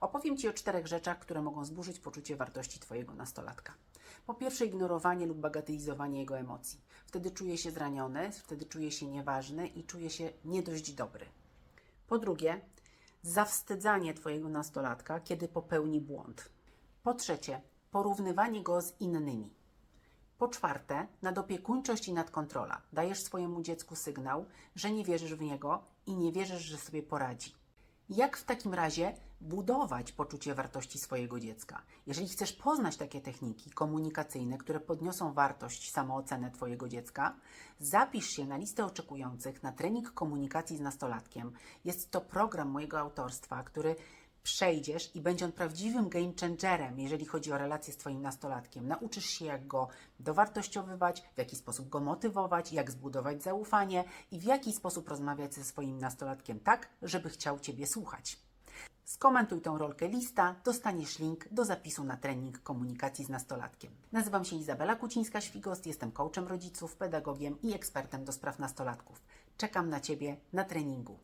Opowiem Ci o czterech rzeczach, które mogą zburzyć poczucie wartości Twojego nastolatka. Po pierwsze, ignorowanie lub bagatelizowanie jego emocji. Wtedy czuje się zraniony, wtedy czuje się nieważny i czuje się nie dość dobry. Po drugie, zawstydzanie Twojego nastolatka, kiedy popełni błąd. Po trzecie, porównywanie go z innymi. Po czwarte, nadopiekuńczość i nadkontrola. Dajesz swojemu dziecku sygnał, że nie wierzysz w niego i nie wierzysz, że sobie poradzi. Jak w takim razie budować poczucie wartości swojego dziecka? Jeżeli chcesz poznać takie techniki komunikacyjne, które podniosą wartość, samoocenę Twojego dziecka, zapisz się na listę oczekujących na trening komunikacji z nastolatkiem. Jest to program mojego autorstwa, który przejdziesz i będzie on prawdziwym game changerem, jeżeli chodzi o relacje z Twoim nastolatkiem. Nauczysz się, jak go dowartościowywać, w jaki sposób go motywować, jak zbudować zaufanie i w jaki sposób rozmawiać ze swoim nastolatkiem tak, żeby chciał Ciebie słuchać. Skomentuj tą rolkę lista, dostaniesz link do zapisu na trening komunikacji z nastolatkiem. Nazywam się Izabela Kucińska-Świgost, jestem coachem rodziców, pedagogiem i ekspertem do spraw nastolatków. Czekam na Ciebie na treningu.